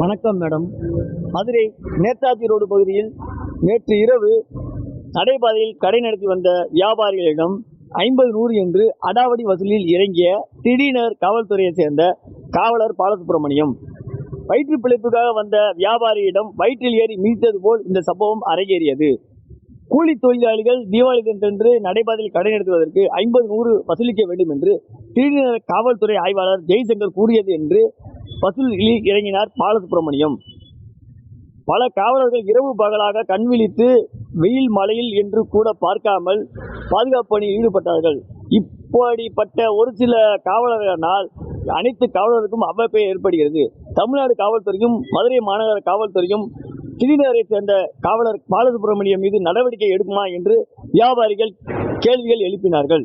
வணக்கம் madam. Madurai Netaji road பகுதியில் நேற்று இரவு நடைபாதையில் கடை நடத்தி வந்த வியாபாரிகளிடம் ஐம்பது நூறு என்று அடாவடி வசூலில் இறங்கிய திடீனர் காவல்துறையைச் சேர்ந்த காவலர் பாலசுப்ரமணியம். வயிற்று பிழைப்புக்காக வந்த வியாபாரியிடம் வயிற்றில் ஏறி மீட்டது போல் இந்த சம்பவம் அரங்கேறியது. கூலி தொழிலாளிகள் தீபாவளி தினத்தன்று நடைபாதையில் கடை நடத்துவதற்கு ஐம்பது நூறு வசூலிக்க வேண்டும் என்று திடீர் காவல்துறை ஆய்வாளர் ஜெய்சங்கர் கூறியது என்று வசூலில் இறங்கினார் பாலசுப்ரமணியம். பல காவலர்கள் இரவு பகலாக கண் விழித்து வெயில் மழையில் என்று கூட பார்க்காமல் பாதுகாப்பு பணியில் ஈடுபட்டார்கள். இப்படிப்பட்ட ஒரு சில காவலர்களால் அனைத்து காவலருக்கும் அவ்வப்பே ஏற்படுகிறது. தமிழ்நாடு காவல்துறையும் மதுரை மாநகர காவல்துறையும் திருநகரை சேர்ந்த காவலர் பாலசுப்ரமணியம் மீது நடவடிக்கை எடுக்குமா என்று வியாபாரிகள் கேள்விகள் எழுப்பினார்கள்.